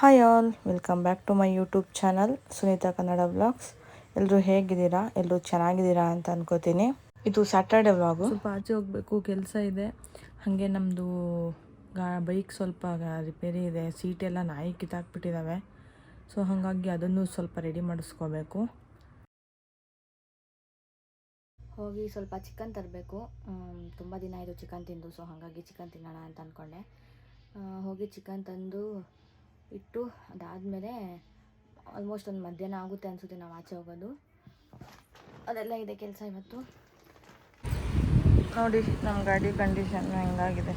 Hi all welcome back to my YouTube channel Sunita Kannada vlogs ಎಲ್ಲರೂ ಹೇಗಿದ್ದೀರಾ? ಎಲ್ಲರೂ ಚೆನ್ನಾಗಿದ್ದೀರಾ ಅಂತ ಅನ್ಕೋತೀನಿ. ಇದು ಸ್ಯಾಟರ್ಡೆ ವ್ಲಾಗು ಸ್ವಲ್ಪ ಆಚೆ ಹೋಗಬೇಕು ಕೆಲಸ ಇದೆ. ಹಾಗೆ ನಮ್ಮದು ಗಾ ಬೈಕ್ ಸ್ವಲ್ಪ ರಿಪೇರಿ ಇದೆ. ಸೀಟ್ ಎಲ್ಲ ನಾಯಿ ಕಿತ್ತಾಕ್ಬಿಟ್ಟಿದ್ದಾವೆ ಸೊ ಹಾಗಾಗಿ ಅದನ್ನು ಸ್ವಲ್ಪ ರೆಡಿ ಮಾಡಿಸ್ಕೋಬೇಕು. ಹೋಗಿ ಸ್ವಲ್ಪ ಚಿಕನ್ ತರಬೇಕು. ತುಂಬ ದಿನ ಇದು ಚಿಕನ್ ತಿಂದು ಸೊ ಹಾಗಾಗಿ ಚಿಕನ್ ತಿನ್ನೋಣ ಅಂತ ಅಂದ್ಕೊಂಡೆ ಹೋಗಿ ಚಿಕನ್ ತಂದು ಇಟ್ಟು ಅದಾದಮೇಲೆ ಆಲ್ಮೋಸ್ಟ್ ಒಂದು ಮಧ್ಯಾಹ್ನ ಆಗುತ್ತೆ ಅನಿಸುತ್ತೆ ನಾವು ಆಚೆ ಹೋಗೋದು. ಅದೆಲ್ಲ ಇದೆ ಕೆಲಸ ಇವತ್ತು. ನೋಡಿ ನಮ್ಮ ಗಾಡಿ ಕಂಡೀಷನ್ ಹೆಂಗಾಗಿದೆ.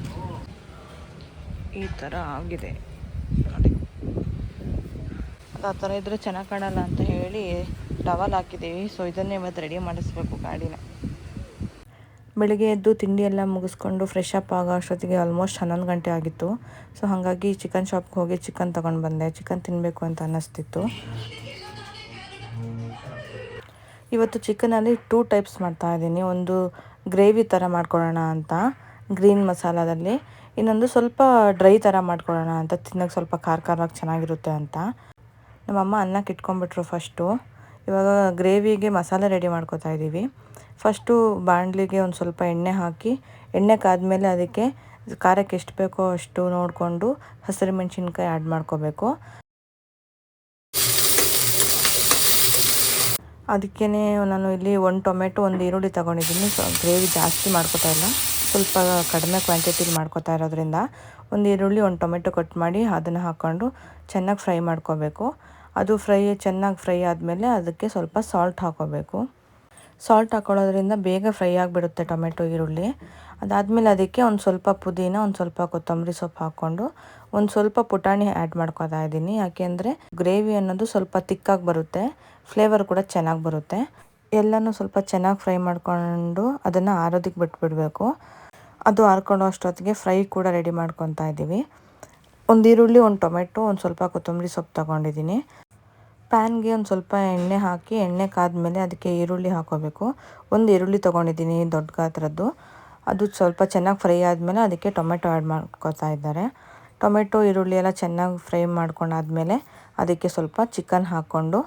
ಈ ಥರ ಆಗಿದೆ. ನೋಡಿ. ಆ ಥರ ಇದ್ದರೆ ಚೆನ್ನಾಗಿ ಕಾಣಲ್ಲ ಅಂತ ಹೇಳಿ ಟವಲ್ ಹಾಕಿದ್ದೀವಿ. ಸೊ ಇದನ್ನೇ ಇವತ್ತು ರೆಡಿ ಮಾಡಿಸ್ಬೇಕು ಗಾಡಿನ. ಬೆಳಿಗ್ಗೆ ಎದ್ದು ತಿಂಡಿ ಎಲ್ಲ ಮುಗಿಸ್ಕೊಂಡು ಫ್ರೆಶ್ ಅಪ್ ಆಗೋ ಅಷ್ಟೊತ್ತಿಗೆ ಆಲ್ಮೋಸ್ಟ್ ಹನ್ನೊಂದು ಗಂಟೆ ಆಗಿತ್ತು. ಸೊ ಹಾಗಾಗಿ ಚಿಕನ್ ಶಾಪ್ಗೆ ಹೋಗಿ ಚಿಕನ್ ತೊಗೊಂಡು ಬಂದೆ. ಚಿಕನ್ ತಿನ್ನಬೇಕು ಅಂತ ಅನ್ನಿಸ್ತಿತ್ತು. ಇವತ್ತು ಚಿಕನಲ್ಲಿ ಟೂ ಟೈಪ್ಸ್ ಮಾಡ್ತಾ ಇದ್ದೀನಿ. ಒಂದು ಗ್ರೇವಿ ಥರ ಮಾಡ್ಕೊಳ್ಳೋಣ ಅಂತ ಗ್ರೀನ್ ಮಸಾಲದಲ್ಲಿ. ಇನ್ನೊಂದು ಸ್ವಲ್ಪ ಡ್ರೈ ಥರ ಮಾಡ್ಕೊಳ್ಳೋಣ ಅಂತ ತಿನ್ನೋಕ್ಕೆ ಸ್ವಲ್ಪ ಖಾರ ಖಾರವಾಗಿ ಚೆನ್ನಾಗಿರುತ್ತೆ ಅಂತ. ನಮ್ಮಮ್ಮ ಅನ್ನಕ್ಕೆ ಇಟ್ಕೊಂಡ್ಬಿಟ್ರು ಫಸ್ಟು ಇವಾಗ ಗ್ರೇವಿಗೆ ಮಸಾಲೆ ರೆಡಿ ಮಾಡ್ಕೋತಾ ಇದ್ದೀವಿ. ಫಸ್ಟು ಬಾಣಲಿಗೆ ಒಂದು ಸ್ವಲ್ಪ ಎಣ್ಣೆ ಹಾಕಿ, ಎಣ್ಣೆ ಕಾದಮೇಲೆ ಅದಕ್ಕೆ ಖಾರಕ್ಕೆ ಎಷ್ಟು ಬೇಕೋ ಅಷ್ಟು ನೋಡಿಕೊಂಡು ಹಸಿರು ಮೆಣಸಿನ್ಕಾಯಿ ಆ್ಯಡ್ ಮಾಡ್ಕೋಬೇಕು. ಅದಕ್ಕೇ ನಾನು ಇಲ್ಲಿ ಒಂದು ಟೊಮೆಟೊ, ಒಂದು ಈರುಳ್ಳಿ ತೊಗೊಂಡಿದ್ದೀನಿ. ಸೊ, ಗ್ರೇವಿ ಜಾಸ್ತಿ ಮಾಡ್ಕೋತಾ ಇಲ್ಲ. ಸ್ವಲ್ಪ ಕಡಿಮೆ ಕ್ವಾಂಟಿಟಿಲಿ ಮಾಡ್ಕೋತಾ ಇರೋದ್ರಿಂದ ಒಂದು ಈರುಳ್ಳಿ, ಒಂದು ಟೊಮೆಟೊ ಕಟ್ ಮಾಡಿ ಅದನ್ನು ಹಾಕ್ಕೊಂಡು ಚೆನ್ನಾಗಿ ಫ್ರೈ ಮಾಡ್ಕೋಬೇಕು. ಅದು ಫ್ರೈ, ಚೆನ್ನಾಗಿ ಫ್ರೈ ಆದಮೇಲೆ ಅದಕ್ಕೆ ಸ್ವಲ್ಪ ಸಾಲ್ಟ್ ಹಾಕೋಬೇಕು. ಸಾಲ್ಟ್ ಹಾಕೊಳ್ಳೋದ್ರಿಂದ ಬೇಗ ಫ್ರೈ ಆಗಿಬಿಡುತ್ತೆ ಟೊಮೆಟೊ, ಈರುಳ್ಳಿ. ಅದಾದಮೇಲೆ ಅದಕ್ಕೆ ಒಂದು ಸ್ವಲ್ಪ ಪುದೀನ, ಒಂದು ಸ್ವಲ್ಪ ಕೊತ್ತಂಬರಿ ಸೊಪ್ಪು ಹಾಕ್ಕೊಂಡು ಒಂದು ಸ್ವಲ್ಪ ಪುಟಾಣಿ ಆ್ಯಡ್ ಮಾಡ್ಕೊತಾ ಇದ್ದೀನಿ. ಯಾಕೆಂದರೆ ಗ್ರೇವಿ ಅನ್ನೋದು ಸ್ವಲ್ಪ ತಿಕ್ಕಾಗಿ ಬರುತ್ತೆ ಫ್ಲೇವರ್ ಕೂಡ ಚೆನ್ನಾಗಿ ಬರುತ್ತೆ. ಎಲ್ಲನೂ ಸ್ವಲ್ಪ ಚೆನ್ನಾಗಿ ಫ್ರೈ ಮಾಡ್ಕೊಂಡು ಅದನ್ನು ಆರೋದಕ್ಕೆ ಬಿಟ್ಬಿಡಬೇಕು. ಅದು ಆರ್ಕೊಳ್ಳೋ ಅಷ್ಟೊತ್ತಿಗೆ ಫ್ರೈ ಕೂಡ ರೆಡಿ ಮಾಡ್ಕೊತಾ ಇದ್ದೀವಿ. ಒಂದು ಈರುಳ್ಳಿ, ಒಂದು ಟೊಮೆಟೊ, ಒಂದು ಸ್ವಲ್ಪ ಕೊತ್ತಂಬರಿ ಸೊಪ್ಪು ತೊಗೊಂಡಿದ್ದೀನಿ. ಪ್ಯಾನ್ಗೆ ಒಂದು ಸ್ವಲ್ಪ ಎಣ್ಣೆ ಹಾಕಿ, ಎಣ್ಣೆ ಕಾದ್ಮೇಲೆ ಅದಕ್ಕೆ ಈರುಳ್ಳಿ ಹಾಕೋಬೇಕು. ಒಂದು ಈರುಳ್ಳಿ ತೊಗೊಂಡಿದ್ದೀನಿ ದೊಡ್ಡ ಗಾತ್ರದ್ದು. ಅದು ಸ್ವಲ್ಪ ಚೆನ್ನಾಗಿ ಫ್ರೈ ಆದಮೇಲೆ ಅದಕ್ಕೆ ಟೊಮೆಟೊ ಆ್ಯಡ್ ಮಾಡ್ಕೋತಾ ಇದ್ದಾರೆ. ಟೊಮೆಟೊ, ಈರುಳ್ಳಿ ಎಲ್ಲ ಚೆನ್ನಾಗಿ ಫ್ರೈ ಮಾಡ್ಕೊಂಡಾದಮೇಲೆ ಅದಕ್ಕೆ ಸ್ವಲ್ಪ ಚಿಕನ್ ಹಾಕ್ಕೊಂಡು,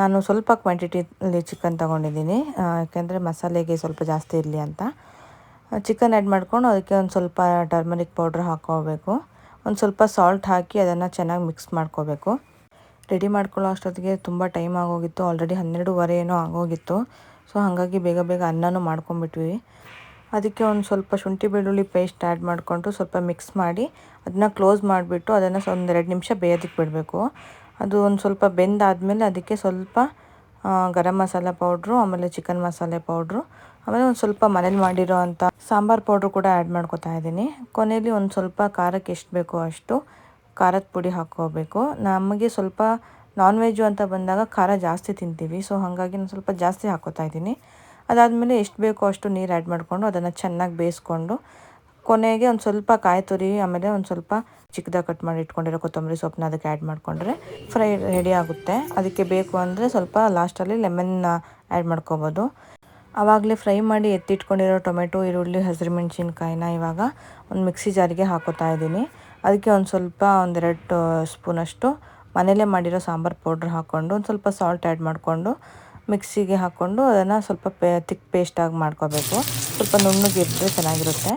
ನಾನು ಸ್ವಲ್ಪ ಕ್ವಾಂಟಿಟಿಲಿ ಚಿಕನ್ ತೊಗೊಂಡಿದ್ದೀನಿ. ಯಾಕೆಂದರೆ ಮಸಾಲೆಗೆ ಸ್ವಲ್ಪ ಜಾಸ್ತಿ ಇರಲಿ ಅಂತ. ಚಿಕನ್ ಆ್ಯಡ್ ಮಾಡಿಕೊಂಡು ಅದಕ್ಕೆ ಒಂದು ಸ್ವಲ್ಪ ಟರ್ಮರಿಕ್ ಪೌಡ್ರ್ ಹಾಕ್ಕೋಬೇಕು ಒಂದು ಸ್ವಲ್ಪ ಸಾಲ್ಟ್ ಹಾಕಿ ಅದನ್ನು ಚೆನ್ನಾಗಿ ಮಿಕ್ಸ್ ಮಾಡ್ಕೋಬೇಕು. ರೆಡಿ ಮಾಡ್ಕೊಳ್ಳೋ ಅಷ್ಟೊತ್ತಿಗೆ ತುಂಬ ಟೈಮ್ ಆಗೋಗಿತ್ತು. ಆಲ್ರೆಡಿ ಹನ್ನೆರಡೂವರೆ ಏನೋ ಆಗೋಗಿತ್ತು. ಸೊ ಹಾಗಾಗಿ ಬೇಗ ಬೇಗ ಅನ್ನನೂ ಮಾಡ್ಕೊಂಬಿಟ್ವಿ ಅದಕ್ಕೆ ಒಂದು ಸ್ವಲ್ಪ ಶುಂಠಿ ಬೆಳ್ಳುಳ್ಳಿ ಪೇಸ್ಟ್ ಆ್ಯಡ್ ಮಾಡಿಕೊಂಡು ಸ್ವಲ್ಪ ಮಿಕ್ಸ್ ಮಾಡಿ ಅದನ್ನ ಕ್ಲೋಸ್ ಮಾಡಿಬಿಟ್ಟು ಅದನ್ನು ಒಂದು ಎರಡು ನಿಮಿಷ ಬೇಯೋದಕ್ಕೆ ಬಿಡಬೇಕು. ಅದು ಒಂದು ಸ್ವಲ್ಪ ಬೆಂದಾದಮೇಲೆ ಅದಕ್ಕೆ ಸ್ವಲ್ಪ ಗರಂ ಮಸಾಲ ಪೌಡ್ರು ಆಮೇಲೆ ಚಿಕನ್ ಮಸಾಲೆ ಪೌಡ್ರು ಆಮೇಲೆ ಒಂದು ಸ್ವಲ್ಪ ಮನೇಲಿ ಮಾಡಿರೋ ಅಂಥ ಸಾಂಬಾರು ಪೌಡ್ರು ಕೂಡ ಆ್ಯಡ್ ಮಾಡ್ಕೊತಾ ಇದ್ದೀನಿ. ಕೊನೆಯಲ್ಲಿ ಒಂದು ಸ್ವಲ್ಪ ಖಾರಕ್ಕೆ ಎಷ್ಟು ಬೇಕೋ ಅಷ್ಟು ಖಾರದ ಪುಡಿ ಹಾಕ್ಕೋಬೇಕು. ನಮಗೆ ಸ್ವಲ್ಪ ನಾನ್ ವೆಜ್ಜು ಅಂತ ಬಂದಾಗ ಖಾರ ಜಾಸ್ತಿ ತಿಂತೀವಿ. ಸೊ ಹಾಗಾಗಿ ನಾನು ಸ್ವಲ್ಪ ಜಾಸ್ತಿ ಹಾಕ್ಕೋತಾ ಇದ್ದೀನಿ. ಅದಾದಮೇಲೆ ಎಷ್ಟು ಬೇಕೋ ಅಷ್ಟು ನೀರು ಆ್ಯಡ್ ಮಾಡಿಕೊಂಡು ಅದನ್ನು ಚೆನ್ನಾಗಿ ಬೇಯಿಸ್ಕೊಂಡು ಕೊನೆಗೆ ಒಂದು ಸ್ವಲ್ಪ ಕಾಯಿ ತುರಿ, ಆಮೇಲೆ ಒಂದು ಸ್ವಲ್ಪ ಚಿಕ್ಕದಾಗಿ ಕಟ್ ಮಾಡಿ ಇಟ್ಕೊಂಡಿರೋ ಕೊತ್ತಂಬರಿ ಸೊಪ್ಪನ್ನ ಅದಕ್ಕೆ ಆ್ಯಡ್ ಮಾಡಿಕೊಂಡ್ರೆ ಫ್ರೈ ರೆಡಿ ಆಗುತ್ತೆ. ಅದಕ್ಕೆ ಬೇಕು ಅಂದರೆ ಸ್ವಲ್ಪ ಲಾಸ್ಟಲ್ಲಿ ಲೆಮನ್ನ ಆ್ಯಡ್ ಮಾಡ್ಕೋಬೋದು. ಆವಾಗಲೇ ಫ್ರೈ ಮಾಡಿ ಎತ್ತಿಟ್ಕೊಂಡಿರೋ ಟೊಮೆಟೊ, ಈರುಳ್ಳಿ, ಹಸಿರು ಮೆಣಸಿನ್ಕಾಯಿನ ಇವಾಗ ಒಂದು ಮಿಕ್ಸಿ ಜಾರಿಗೆ ಹಾಕೋತಾ ಇದ್ದೀನಿ. ಅದಕ್ಕೆ ಒಂದು ಸ್ವಲ್ಪ ಒಂದೆರಡು ಸ್ಪೂನಷ್ಟು ಮನೇಲೇ ಮಾಡಿರೋ ಸಾಂಬಾರು ಪೌಡ್ರ್ ಹಾಕ್ಕೊಂಡು ಒಂದು ಸ್ವಲ್ಪ ಸಾಲ್ಟ್ ಆ್ಯಡ್ ಮಾಡಿಕೊಂಡು ಮಿಕ್ಸಿಗೆ ಹಾಕ್ಕೊಂಡು ಅದನ್ನು ಸ್ವಲ್ಪ ಪೇ ತಿಕ್ ಪೇಸ್ಟಾಗಿ ಮಾಡ್ಕೋಬೇಕು. ಸ್ವಲ್ಪ ನುಣ್ಣಗಿದ್ರೆ ಚೆನ್ನಾಗಿರುತ್ತೆ.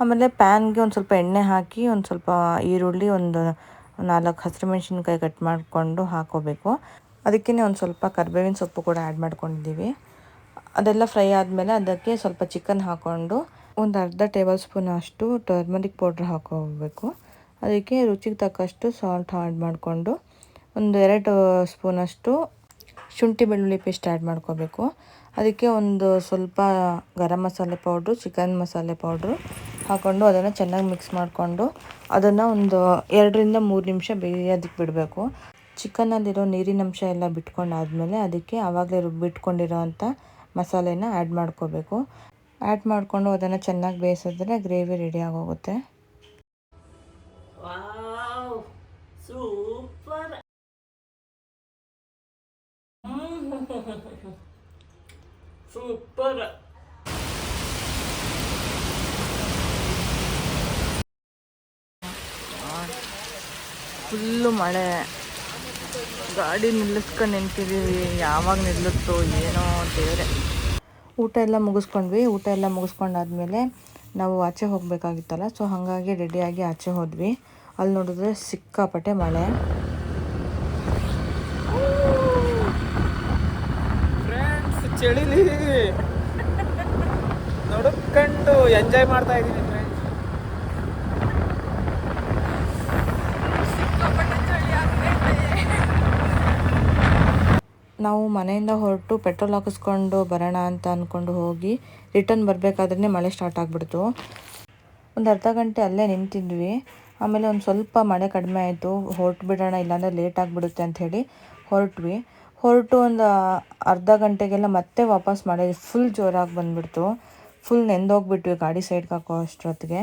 ಆಮೇಲೆ ಪ್ಯಾನ್ಗೆ ಒಂದು ಸ್ವಲ್ಪ ಎಣ್ಣೆ ಹಾಕಿ ಒಂದು ಸ್ವಲ್ಪ ಈರುಳ್ಳಿ ಒಂದು ನಾಲ್ಕು ಹಸಿರು ಮೆಣಸಿನ್ಕಾಯಿ ಕಟ್ ಮಾಡಿಕೊಂಡು ಹಾಕೋಬೇಕು. ಅದಕ್ಕೇ ಒಂದು ಸ್ವಲ್ಪ ಕರ್ಬೇವಿನ ಸೊಪ್ಪು ಕೂಡ ಆ್ಯಡ್ ಮಾಡ್ಕೊಂಡಿದ್ದೀವಿ. ಅದೆಲ್ಲ ಫ್ರೈ ಆದಮೇಲೆ ಅದಕ್ಕೆ ಸ್ವಲ್ಪ ಚಿಕನ್ ಹಾಕ್ಕೊಂಡು ಒಂದು ಅರ್ಧ ಟೇಬಲ್ ಸ್ಪೂನ್ ಅಷ್ಟು ಟರ್ಮರಿಕ್ ಪೌಡ್ರ್ ಹಾಕೋಬೇಕು. ಅದಕ್ಕೆ ರುಚಿಗೆ ತಕ್ಕಷ್ಟು ಸಾಲ್ಟ್ ಆ್ಯಡ್ ಮಾಡಿಕೊಂಡು ಒಂದು ಎರಡು ಸ್ಪೂನಷ್ಟು ಶುಂಠಿ ಬೆಳ್ಳುಳ್ಳಿ ಪೇಸ್ಟ್ ಆ್ಯಡ್ ಮಾಡ್ಕೋಬೇಕು. ಅದಕ್ಕೆ ಒಂದು ಸ್ವಲ್ಪ ಗರಂ ಮಸಾಲೆ ಪೌಡ್ರು ಚಿಕನ್ ಮಸಾಲೆ ಪೌಡ್ರು ಹಾಕ್ಕೊಂಡು ಅದನ್ನು ಚೆನ್ನಾಗಿ ಮಿಕ್ಸ್ ಮಾಡಿಕೊಂಡು ಅದನ್ನು ಒಂದು ಎರಡರಿಂದ ಮೂರು ನಿಮಿಷ ಬೇಯೋದಕ್ಕೆ ಬಿಡಬೇಕು. ಚಿಕನ್ನಲ್ಲಿರೋ ನೀರಿನಂಶ ಎಲ್ಲ ಬಿಟ್ಕೊಂಡಾದಮೇಲೆ ಅದಕ್ಕೆ ಆವಾಗಲೇ ರುಬ್ಬಿಟ್ಕೊಂಡಿರೋ ಅಂಥ ಮಸಾಲೆನ ಆ್ಯಡ್ ಮಾಡ್ಕೋಬೇಕು. ಆ್ಯಡ್ ಮಾಡಿಕೊಂಡು ಅದನ್ನು ಚೆನ್ನಾಗಿ ಬೇಯಿಸಿದ್ರೆ ಗ್ರೇವಿ ರೆಡಿ ಆಗೋಗುತ್ತೆ. ಸೂಪರ್. ಸೂಪರ್. ಫುಲ್ಲು ಮಳೆ. ಗಾಡಿ ನಿಲ್ಲಿಸ್ಕೊಂಡು ನಿಂತಿದ್ದೀವಿ ಯಾವಾಗ ನಿಲ್ಲುತ್ತೋ ಏನೋ ದೇವ್ರೆ. ಊಟ ಎಲ್ಲ ಮುಗಿಸ್ಕೊಂಡ್ವಿ. ಊಟ ಎಲ್ಲ ಮುಗಿಸ್ಕೊಂಡಾದ್ಮೇಲೆ ನಾವು ಆಚೆ ಹೋಗಬೇಕಾಗಿತ್ತಲ್ಲ, ಸೊ ಹಾಗಾಗಿ ರೆಡಿಯಾಗಿ ಆಚೆ ಹೋದ್ವಿ. ಅಲ್ಲಿ ನೋಡಿದ್ರೆ ಸಿಕ್ಕಾಪಟ್ಟೆ ಮಳೆ. ಫ್ರೆಂಡ್ಸ್ ಚಳಿಲಿ. ನೋಡ್ಕೊಂಡು ಎಂಜಾಯ್ ಮಾಡ್ತಾ ಇದ್ದೀನಿ ಫ್ರೆಂಡ್ಸ್ ನಾವು ಮನೆಯಿಂದ ಹೊರಟು ಪೆಟ್ರೋಲ್ ಹಾಕಿಸ್ಕೊಂಡು ಬರೋಣ ಅಂತ ಅಂದ್ಕೊಂಡು ಹೋಗಿ ರಿಟರ್ನ್ ಬರಬೇಕಾದ್ರೆ ಮಳೆ ಸ್ಟಾರ್ಟ್ ಆಗಿಬಿಡ್ತು. ಒಂದು ಅರ್ಧ ಗಂಟೆ ಅಲ್ಲೇ ನಿಂತಿದ್ವಿ. ಆಮೇಲೆ ಒಂದು ಸ್ವಲ್ಪ ಮಳೆ ಕಡಿಮೆ ಆಯಿತು ಹೊರಟು ಬಿಡೋಣ ಇಲ್ಲಾಂದರೆ ಲೇಟ್ ಆಗಿಬಿಡುತ್ತೆ ಅಂಥೇಳಿ ಹೊರಟ್ವಿ. ಹೊರಟು ಒಂದು ಅರ್ಧ ಗಂಟೆಗೆಲ್ಲ ಮತ್ತೆ ವಾಪಸ್ ಮಳೆ ಫುಲ್ ಜೋರಾಗಿ ಬಂದುಬಿಡ್ತು. ಫುಲ್ ನೆಂದೋಗ್ಬಿಟ್ವಿ ಗಾಡಿ ಸೈಡ್ಗೆ ಹಾಕೋ ಅಷ್ಟೊತ್ತಿಗೆ.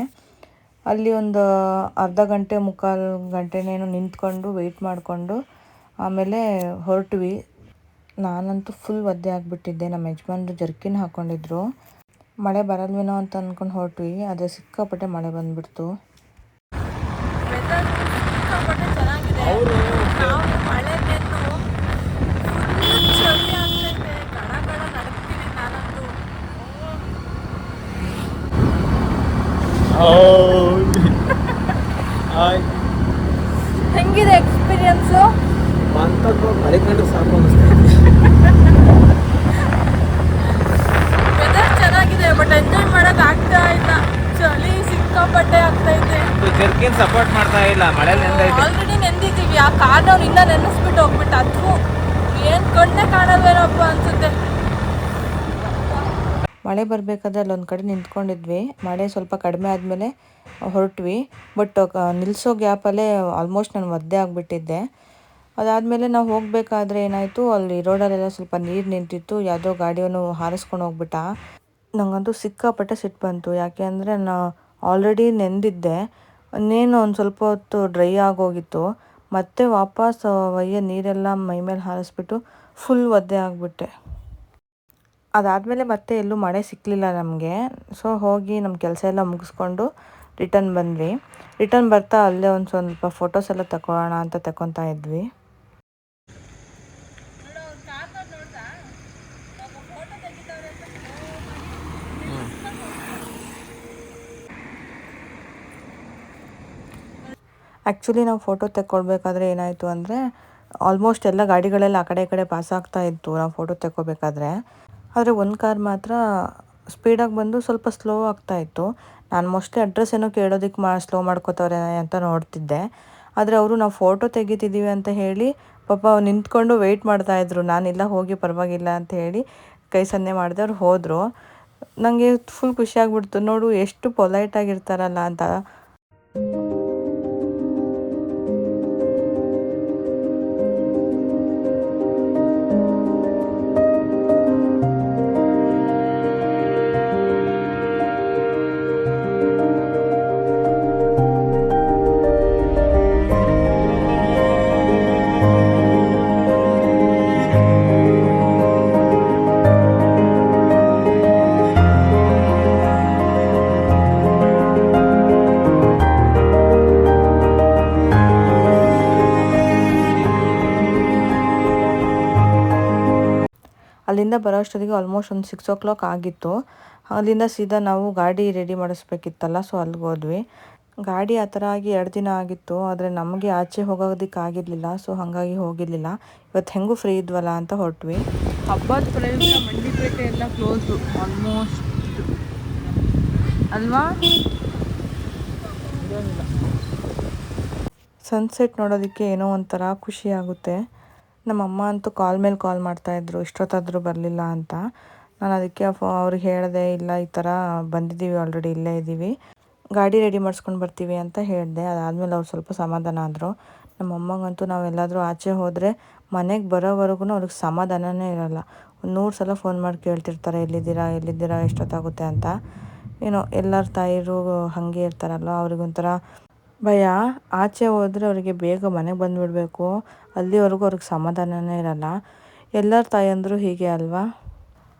ಅಲ್ಲಿ ಒಂದು ಅರ್ಧ ಗಂಟೆ ಮುಕ್ಕಾಲು ಗಂಟೆನೇನು ನಿಂತ್ಕೊಂಡು ವೆಯ್ಟ್ ಮಾಡಿಕೊಂಡು, ಆಮೇಲೆ ಹೊರಟ್ವಿ. ನಾನಂತೂ ಫುಲ್ ಒದ್ದೆ ಆಗಿಬಿಟ್ಟಿದ್ದೆ, ನಮ್ಮ ಯಜಮಾನ್ರು ಜರ್ಕಿನ್ ಹಾಕ್ಕೊಂಡಿದ್ರು ಮಳೆ ಬರಲ್ವೇನೋ ಅಂತ ಅಂದ್ಕೊಂಡು ಹೊರಟ್ವಿ, ಆದರೆ ಸಿಕ್ಕಾಪಟ್ಟೆ ಮಳೆ ಬಂದ್ಬಿಡ್ತು. ಹೆಂಗಿದೆ ಎಕ್ಸ್ಪೀರಿಯನ್ಸು ಮಂತದ್ದು ಮಳೆ ಕಂಡ್ರೆ ಸಾಕು ಅನಿಸ್ತೈತಿ ವೆದರ್ ಚೆನ್ನಾಗಿದೆ ಬಟ್ ಎಂಜಾಯ್ ಮಾಡೋಕೆ ಆಗ್ತಾ ಇಲ್ಲ. ಚಳಿ ಸಿಕ್ಕಾಪಟ್ಟೆ ಇದೆ. ಜರ್ಕಿನ್ ಸಪೋರ್ಟ್ ಮಾಡ್ತಾ ಇಲ್ಲ ಮಳೆ ನೆಂದೈತೆ ಆಲ್ರೆಡಿ ನೆಂದಿದ್ದೀವಿ ಆ ಕಾರ್ನವ್ರು ಇನ್ನ ನೆನೆಸ್ಬಿಟ್ಟು ಹೋಗ್ಬಿಟ್ಟು ಅದು ಏನ್ ಕಣ್ಣೆ ಕಾಣಲ್ವೇನಪ್ಪ ಅನ್ಸುತ್ತೆ. ಮಳೆ ಬರಬೇಕಾದ್ರೆ ಅಲ್ಲೊಂದು ಕಡೆ ನಿಂತ್ಕೊಂಡಿದ್ವಿ. ಮಳೆ ಸ್ವಲ್ಪ ಕಡಿಮೆ ಆದಮೇಲೆ ಹೊರಟ್ವಿ. ಬಟ್ ನಿಲ್ಲಿಸೋ ಗ್ಯಾಪಲ್ಲೇ ಆಲ್ಮೋಸ್ಟ್ ನಾನು ಒದ್ದೆ ಆಗಿಬಿಟ್ಟಿದ್ದೆ. ಅದಾದಮೇಲೆ ನಾವು ಹೋಗಬೇಕಾದ್ರೆ ಏನಾಯಿತು, ಅಲ್ಲಿ ರೋಡಲ್ಲೆಲ್ಲ ಸ್ವಲ್ಪ ನೀರು ನಿಂತಿತ್ತು. ಯಾವುದೋ ಗಾಡಿಯನ್ನು ಹಾರಿಸ್ಕೊಂಡು ಹೋಗ್ಬಿಟ್ಟ. ನನಗಂತೂ ಸಿಕ್ಕಾಪಟ್ಟೆ ಸಿಟ್ಟು ಬಂತು. ಯಾಕೆ ಅಂದರೆ ನಾನು ಆಲ್ರೆಡಿ ನೆಂದಿದ್ದೆ. ಇನ್ನೇನು ಒಂದು ಸ್ವಲ್ಪ ಹೊತ್ತು ಡ್ರೈ ಆಗೋಗಿತ್ತು. ಮತ್ತೆ ವಾಪಸ್ ಒಯ್ಯ ನೀರೆಲ್ಲ ಮೈ ಮೇಲೆ ಹಾರಿಸ್ಬಿಟ್ಟು ಫುಲ್ ಒದ್ದೆ ಆಗಿಬಿಟ್ಟೆ. ಅದಾದಮೇಲೆ ಮತ್ತೆ ಎಲ್ಲೂ ಮಳೆ ಸಿಕ್ಕಲಿಲ್ಲ ನಮಗೆ. ಸೊ ಹೋಗಿ ನಮ್ಮ ಕೆಲಸ ಎಲ್ಲ ಮುಗಿಸ್ಕೊಂಡು ರಿಟರ್ನ್ ಬಂದ್ವಿ. ರಿಟರ್ನ್ ಬರ್ತಾ ಅಲ್ಲೇ ಒಂದು ಸ್ವಲ್ಪ ಫೋಟೋಸ್ ಎಲ್ಲ ತಗೊಳ್ಳೋಣ ಅಂತ ತಗೊತಾ ಇದ್ವಿ. ಆ್ಯಕ್ಚುಲಿ ನಾವು ಫೋಟೋ ತೆಕ್ಕೊಳ್ಬೇಕಾದ್ರೆ ಏನಾಯಿತು ಅಂದರೆ ಆಲ್ಮೋಸ್ಟ್ ಎಲ್ಲ ಗಾಡಿಗಳೆಲ್ಲ ಆ ಕಡೆ ಈ ಕಡೆ ಪಾಸ್ ಆಗ್ತಾ ಇತ್ತು. ನಾವು ಫೋಟೋ ತೆಕ್ಕೋಬೇಕಾದ್ರೆ. ಆದರೆ ಒಂದು ಕಾರ್ ಮಾತ್ರ ಸ್ಪೀಡಾಗಿ ಬಂದು ಸ್ವಲ್ಪ ಸ್ಲೋ ಆಗ್ತಾ ಇತ್ತು. ನಾನು ಮೋಸ್ಟ್ಲಿ ಅಡ್ರೆಸ್ ಏನೋ ಕೇಳೋದಕ್ಕೆ ಮಾ ಸ್ಲೋ ಮಾಡ್ಕೋತವ್ರೆ ಅಂತ ನೋಡ್ತಿದ್ದೆ. ಆದರೆ ಅವರು ನಾವು ಫೋಟೋ ತೆಗಿತಿದ್ದೀವಿ ಅಂತ ಹೇಳಿ ಪಾಪ ನಿಂತ್ಕೊಂಡು ವೆಯ್ಟ್ ಮಾಡ್ತಾಯಿದ್ರು ನಾನಿಲ್ಲ ಹೋಗಿ ಪರವಾಗಿಲ್ಲ ಅಂತ ಹೇಳಿ ಕೈ ಸನ್ನೆ ಮಾಡಿದೆ. ಅವ್ರು ಹೋದರು. ನನಗೆ ಫುಲ್ ಖುಷಿಯಾಗ್ಬಿಡ್ತು ನೋಡು, ಎಷ್ಟು ಪೊಲೈಟ್ ಆಗಿರ್ತಾರಲ್ಲ ಅಂತ. ಅಲ್ಲಿಂದ ಬರೋ ಅಷ್ಟೊತ್ತಿಗೆ ಆಲ್ಮೋಸ್ಟ್ ಒಂದು ಸಿಕ್ಸ್ ಓ ಕ್ಲಾಕ್ ಆಗಿತ್ತು. ಅಲ್ಲಿಂದ ಸೀದಾ ನಾವು ಗಾಡಿ ರೆಡಿ ಮಾಡಿಸ್ಬೇಕಿತ್ತಲ್ಲ ಸೊ ಅಲ್ಲಿಗೆ ಹೋದ್ವಿ. ಗಾಡಿ ಆ ಥರ ಆಗಿ ಎರಡು ದಿನ ಆಗಿತ್ತು ಆದರೆ ನಮಗೆ ಆಚೆ ಹೋಗೋದಕ್ಕೆ ಆಗಿರಲಿಲ್ಲ ಸೊ ಹಾಗಾಗಿ ಹೋಗಿರಲಿಲ್ಲ. ಇವತ್ತು ಹೆಂಗೂ ಫ್ರೀ ಇದ್ವಲ್ಲ ಅಂತ ಹೊರಟ್ವಿ. ಹಬ್ಬದ ಪ್ರಯುಕ್ತ ಮಂಡಿಪೇಟೆ ಎಲ್ಲ ಕ್ಲೋಸು ಆಲ್ಮೋಸ್ಟ್ ಅಲ್ವಾ? ಸನ್ಸೆಟ್ ನೋಡೋದಕ್ಕೆ ಏನೋ ಒಂಥರ ಖುಷಿ ಆಗುತ್ತೆ. ನಮ್ಮಮ್ಮ ಅಂತೂ ಕಾಲ್ ಮೇಲೆ ಕಾಲ್ ಮಾಡ್ತಾಯಿದ್ರು ಇಷ್ಟೊತ್ತಾದರೂ ಬರಲಿಲ್ಲ ಅಂತ. ನಾನು ಅದಕ್ಕೆ ಅವ್ರಿಗೆ ಹೇಳಿದೆ, ಇಲ್ಲ, ಈ ಥರ ಬಂದಿದ್ದೀವಿ ಆಲ್ರೆಡಿ ಇಲ್ಲೇ ಇದ್ದೀವಿ. ಗಾಡಿ ರೆಡಿ ಮಾಡಿಸ್ಕೊಂಡು ಬರ್ತೀವಿ ಅಂತ ಹೇಳಿದೆ. ಅದಾದಮೇಲೆ ಅವ್ರು ಸ್ವಲ್ಪ ಸಮಾಧಾನ ಆದರು. ನಮ್ಮ ನಾವು ನಾವೆಲ್ಲಾದರೂ ಆಚೆ ಹೋದರೆ ಮನೆಗೆ ಬರೋವರೆಗೂ ಅವ್ರಿಗೆ ಸಮಾಧಾನನೇ ಇರೋಲ್ಲ. ಒಂದು ನೂರು ಸಲ ಫೋನ್ ಮಾಡಿ ಕೇಳ್ತಿರ್ತಾರೆ, ಎಲ್ಲಿದ್ದೀರಾ ಎಲ್ಲಿದ್ದೀರಾ, ಎಷ್ಟೊತ್ತಾಗುತ್ತೆ ಅಂತ. ಏನೋ ಎಲ್ಲರ ತಾಯಿರು ಹಾಗೆ ಇರ್ತಾರಲ್ವ, ಅವ್ರಿಗೊಂಥರ ಭಯ. ಆಚೆ ಹೋದರೆ ಅವರಿಗೆ ಬೇಗ ಮನೆಗೆ ಬಂದುಬಿಡಬೇಕು. ಅಲ್ಲಿವರೆಗೂ ಅವ್ರಿಗೆ ಸಮಾಧಾನನೇ ಇರಲ್ಲ. ಎಲ್ಲರ ತಾಯಂದರು ಹೀಗೆ ಅಲ್ವಾ?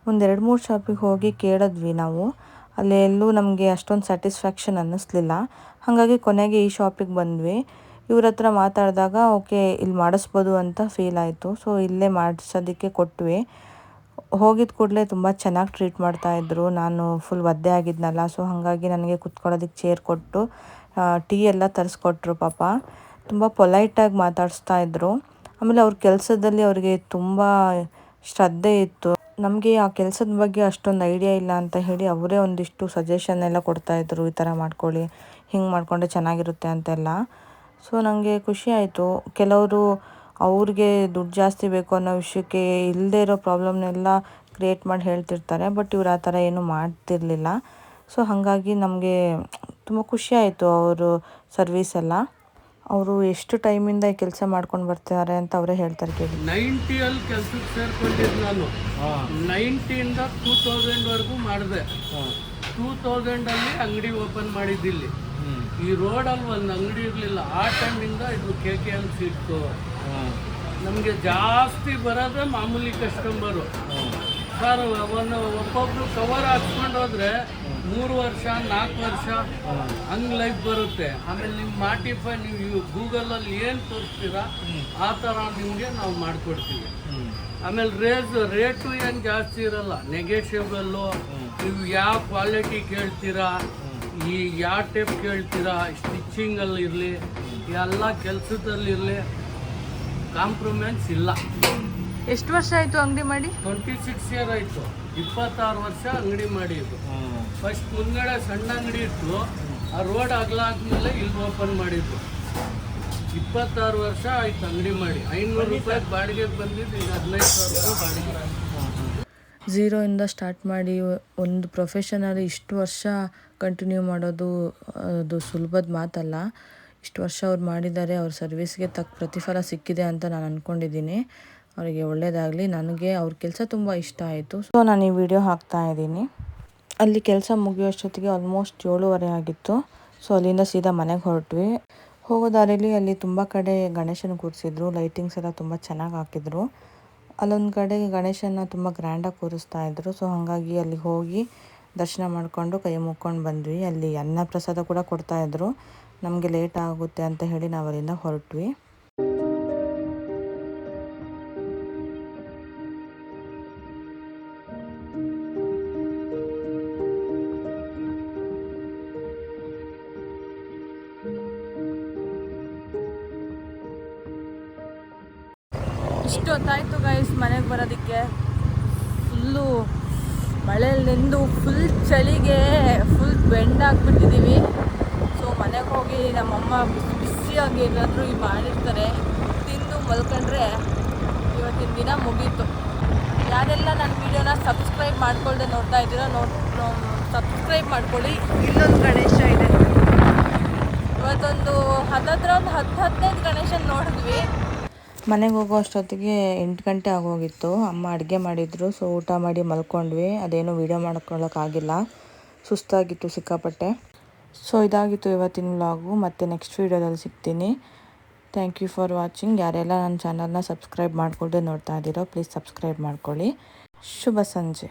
ಒಂದೆರಡು ಮೂರು ಶಾಪಿಗೆ ಹೋಗಿ ಕೇಳಿದ್ವಿ ನಾವು. ಅಲ್ಲಿ ಎಲ್ಲೂ ನಮಗೆ ಅಷ್ಟೊಂದು ಸ್ಯಾಟಿಸ್ಫ್ಯಾಕ್ಷನ್ ಅನ್ನಿಸ್ಲಿಲ್ಲ. ಹಾಗಾಗಿ ಕೊನೆಗೆ ಈ ಶಾಪಿಗೆ ಬಂದ್ವಿ. ಇವ್ರ ಹತ್ರ ಮಾತಾಡಿದಾಗ, ಓಕೆ ಇಲ್ಲಿ ಮಾಡಿಸ್ಬೋದು ಅಂತ ಫೀಲ್ ಆಯಿತು. ಸೊ, ಇಲ್ಲೇ ಮಾಡಿಸೋದಕ್ಕೆ ಕೊಟ್ವಿ. ಹೋಗಿದ ಕೂಡಲೇ ತುಂಬ ಚೆನ್ನಾಗಿ ಟ್ರೀಟ್ ಮಾಡ್ತಾಯಿದ್ರು ನಾನು ಫುಲ್ ಒದ್ದೆ ಆಗಿದ್ನಲ್ಲ. ಸೊ, ಹಾಗಾಗಿ ನನಗೆ ಕುತ್ಕೊಳ್ಳೋದಕ್ಕೆ ಚೇರ್ ಕೊಟ್ಟು ಟೀ ಎಲ್ಲ ತರಿಸ್ಕೊಟ್ರು ಪಾಪ. ತುಂಬ ಪೊಲೈಟಾಗಿ ಮಾತಾಡಿಸ್ತಾ ಇದ್ದರು ಆಮೇಲೆ ಅವ್ರ ಕೆಲಸದಲ್ಲಿ ಅವ್ರಿಗೆ ತುಂಬ ಶ್ರದ್ಧೆ ಇತ್ತು. ನಮಗೆ ಆ ಕೆಲಸದ ಬಗ್ಗೆ ಅಷ್ಟೊಂದು ಐಡಿಯಾ ಇಲ್ಲ ಅಂತ ಹೇಳಿ ಅವರೇ ಒಂದಿಷ್ಟು ಸಜೆಷನ್ ಎಲ್ಲ ಕೊಡ್ತಾಯಿದ್ರು ಈ ಥರ ಮಾಡ್ಕೊಳ್ಳಿ, ಹಿಂಗೆ ಮಾಡಿಕೊಂಡ್ರೆ ಚೆನ್ನಾಗಿರುತ್ತೆ ಅಂತೆಲ್ಲ. ಸೊ ನನಗೆ ಖುಷಿ ಆಯಿತು. ಕೆಲವರು ಅವ್ರಿಗೆ ದುಡ್ಡು ಜಾಸ್ತಿ ಬೇಕು ಅನ್ನೋ ವಿಷಯಕ್ಕೆ ಇಲ್ಲದೇ ಇರೋ ಪ್ರಾಬ್ಲಮ್ನೆಲ್ಲ ಕ್ರಿಯೇಟ್ ಮಾಡಿ ಹೇಳ್ತಿರ್ತಾರೆ, ಬಟ್ ಇವ್ರು ಆ ಥರ ಏನೂ ಮಾಡ್ತಿರ್ಲಿಲ್ಲ. ಸೊ ಹಾಗಾಗಿ ನಮಗೆ ತುಂಬ ಖುಷಿ ಆಯಿತು ಅವರು ಸರ್ವಿಸ್ ಎಲ್ಲ. ಅವರು ಎಷ್ಟು ಟೈಮಿಂದ ಈ ಕೆಲಸ ಮಾಡ್ಕೊಂಡು ಬರ್ತಾರೆ ಅಂತ ಅವರೇ ಹೇಳ್ತಾರೆ ಕೇಳಿ. ನೈಂಟಿಯಲ್ಲಿ ಕೆಲ್ಸಕ್ಕೆ ಸೇರ್ಕೊಂಡಿದ್ದು ನಾನು. ನೈಂಟಿಯಿಂದ ಟೂ ತೌಸಂಡ್ವರೆಗೂ ಮಾಡಿದೆ. ಟೂ ತೌಸಂಡಲ್ಲಿ ಅಂಗಡಿ ಓಪನ್ ಮಾಡಿದ್ದಿಲ್ಲಿ. ಈ ರೋಡಲ್ಲಿ ಒಂದು ಅಂಗಡಿ ಇರಲಿಲ್ಲ. ಆ ಟೈಮಿಂದ ಇದು ಕೆ ಕೆ ಎಲ್ ಸಿಟ್ಟು ನಮಗೆ ಜಾಸ್ತಿ ಬರೋದೇ ಮಾಮೂಲಿ ಕಸ್ಟಮರು ಸರ್ ಒಂದು ಒಬ್ಬೊಬ್ರು ಕವರ್ ಹಾಕ್ಸ್ಕೊಂಡು ಹೋದ್ರೆ ಮೂರು ವರ್ಷ, ನಾಲ್ಕು ವರ್ಷ ಹಂಗ್ ಲೈಫ್ ಬರುತ್ತೆ. ಆಮೇಲೆ ನಿಮ್ಮ ಮಾಟಿಫೈ ನೀವು ಗೂಗಲಲ್ಲಿ ಏನು ತೋರಿಸ್ತೀರಾ, ಆ ಥರ ನಿಮಗೆ ನಾವು ಮಾಡಿಕೊಡ್ತೀವಿ. ಆಮೇಲೆ ರೇಸ್ ರೇಟು ಏನು ಜಾಸ್ತಿ ಇರಲ್ಲ. ನೆಗೆಷಿಯಬಲ್ಲು ನೀವು ಯಾವ ಕ್ವಾಲಿಟಿ ಕೇಳ್ತೀರಾ, ಈ ಯಾವ ಟೈಪ್ ಕೇಳ್ತೀರಾ ಸ್ಟಿಚ್ಚಿಂಗಲ್ಲಿ ಇರಲಿ ಎಲ್ಲ ಕೆಲಸದಲ್ಲಿರಲಿ ಕಾಂಪ್ರಮೈಸ್ ಇಲ್ಲ. ಎಷ್ಟು ವರ್ಷ ಆಯಿತು ಅಂಗಡಿ ಮಾಡಿ? ಟ್ವೆಂಟಿ ಸಿಕ್ಸ್ ಇಯರ್ ಆಯಿತು. ಇಪ್ಪತ್ತಾರು ವರ್ಷ ಅಂಗಡಿ ಮಾಡಿದ್ದು. ಫಸ್ಟ್ ಮುಂದ್ಗಡೆ ಸಣ್ಣ ಅಂಗಡಿ ಇತ್ತು. ಆ ರೋಡ್ ಆಗ್ಲಾದ್ಮೇಲೆ ಇಲ್ಲಿ ಓಪನ್ ಮಾಡಿದ್ದು. ಇಪ್ಪತ್ತಾರು ವರ್ಷ ಆಯ್ತು ಅಂಗಡಿ ಮಾಡಿ. ಐನೂರು ರೂಪಾಯಿ ಬಾಡಿಗೆ ಬಂದಿದ್ದು ಈಗ ಹದಿನೈದು ಸಾವಿರ ರೂಪಾಯಿ ಬಾಡಿಗೆ. ಝೀರೋಯಿಂದ ಸ್ಟಾರ್ಟ್ ಮಾಡಿ ಒಂದು ಪ್ರೊಫೆಷನಲ್ಲಿ ಇಷ್ಟು ವರ್ಷ ಕಂಟಿನ್ಯೂ ಮಾಡೋದು ಅದು ಸುಲಭದ ಮಾತಲ್ಲ. ಇಷ್ಟು ವರ್ಷ ಅವ್ರು ಮಾಡಿದ್ದಾರೆ ಅವ್ರ ಸರ್ವಿಸ್ಗೆ ತಕ್ಕ ಪ್ರತಿಫಲ ಸಿಕ್ಕಿದೆ ಅಂತ ನಾನು ಅಂದ್ಕೊಂಡಿದ್ದೀನಿ ಅವರಿಗೆ ಒಳ್ಳೆಯದಾಗಲಿ ನನಗೆ ಅವ್ರ ಕೆಲಸ ತುಂಬ ಇಷ್ಟ ಆಯಿತು. ಸೊ ನಾನು ಈ ವಿಡಿಯೋ ಹಾಕ್ತಾ ಇದ್ದೀನಿ. ಅಲ್ಲಿ ಕೆಲಸ ಮುಗಿಯೋಷ್ಟೊತ್ತಿಗೆ ಆಲ್ಮೋಸ್ಟ್ ಏಳುವರೆ ಆಗಿತ್ತು. ಸೊ ಅಲ್ಲಿಂದ ಸೀದಾ ಮನೆಗೆ ಹೊರಟ್ವಿ. ಹೋಗೋ ದಾರಿಲಿ ಅಲ್ಲಿ ತುಂಬ ಕಡೆ ಗಣೇಶನ ಕೂರಿಸಿದ್ರು. ಲೈಟಿಂಗ್ಸ್ ಎಲ್ಲ ತುಂಬ ಚೆನ್ನಾಗಿ ಹಾಕಿದ್ರು. ಅಲ್ಲೊಂದು ಕಡೆ ಗಣೇಶನ ತುಂಬ ಗ್ರ್ಯಾಂಡಾಗಿ ಕೂರಿಸ್ತಾ ಇದ್ರು. ಸೊ ಹಾಗಾಗಿ ಅಲ್ಲಿ ಹೋಗಿ ದರ್ಶನ ಮಾಡಿಕೊಂಡು ಕೈ ಮುಕ್ಕೊಂಡು ಬಂದ್ವಿ. ಅಲ್ಲಿ ಅನ್ನ ಪ್ರಸಾದ ಕೂಡ ಕೊಡ್ತಾ ಇದ್ರು. ನಮಗೆ ಲೇಟ್ ಆಗುತ್ತೆ ಅಂತ ಹೇಳಿ ನಾವು ಅಲ್ಲಿಂದ ಹೊರಟ್ವಿ. ಇಷ್ಟೊತ್ತಾಯಿತು ಗೈಸ್ ಮನೆಗೆ ಬರೋದಕ್ಕೆ. ಫುಲ್ಲು ಮಳೆಯಲ್ಲಿ ನೆಂದು ಫುಲ್ ಚಳಿಗೆ ಫುಲ್ ಬೆಂಡ್ ಹಾಕ್ಬಿಟ್ಟಿದ್ದೀವಿ ಸೊ ಮನೆಗೆ ಹೋಗಿ ನಮ್ಮಮ್ಮ ಬಿಸಿ ಬಿಸಿಯಾಗಿ ಏನಾದರೂ ಈ ಮಾಡಿರ್ತಾರೆ ತಿಂದು ಮಲ್ಕೊಂಡ್ರೆ ಇವತ್ತಿನ ದಿನ ಮುಗೀತು. ಯಾರೆಲ್ಲ ನನ್ನ ವೀಡಿಯೋನ ಸಬ್ಸ್ಕ್ರೈಬ್ ಮಾಡ್ಕೊಳ್ದೆ ನೋಡ್ತಾ ಇದ್ದೀರೋ ನೋಡ್ ಸಬ್ಸ್ಕ್ರೈಬ್ ಮಾಡ್ಕೊಳ್ಳಿ. ಇಲ್ಲೊಂದು ಗಣೇಶ ಇದೆ. ಇವತ್ತೊಂದು ಹತ್ತತ್ರ ಒಂದು ಹತ್ತು ಹದಿನೈದು ಗಣೇಶನ ನೋಡಿದ್ವಿ. ಮನೆಗೆ ಹೋಗೋ ಅಷ್ಟೊತ್ತಿಗೆ ಎಂಟು ಗಂಟೆ ಆಗೋಗಿತ್ತು. ಅಮ್ಮ ಅಡುಗೆ ಮಾಡಿದ್ರು ಸೊ ಊಟ ಮಾಡಿ ಮಲ್ಕೊಂಡ್ವಿ. ಅದೇನು ವೀಡಿಯೋ ಮಾಡ್ಕೊಳ್ಳೋಕ್ಕಾಗಿಲ್ಲ ಸುಸ್ತಾಗಿತ್ತು ಸಿಕ್ಕಾಪಟ್ಟೆ. ಸೊ ಇದಾಗಿತ್ತು ಇವತ್ತಿನ ವ್ಲಾಗು ಮತ್ತು ನೆಕ್ಸ್ಟ್ ವೀಡಿಯೋದಲ್ಲಿ ಸಿಗ್ತೀನಿ. ಥ್ಯಾಂಕ್ ಯು ಫಾರ್ ವಾಚಿಂಗ್ ಯಾರೆಲ್ಲ ನನ್ನ ಚಾನಲ್ನ ಸಬ್ಸ್ಕ್ರೈಬ್ ಮಾಡಿಕೊಂಡು ನೋಡ್ತಾ ಇದ್ದೀರೋ ಪ್ಲೀಸ್ ಸಬ್ಸ್ಕ್ರೈಬ್ ಮಾಡ್ಕೊಳ್ಳಿ. ಶುಭ ಸಂಜೆ.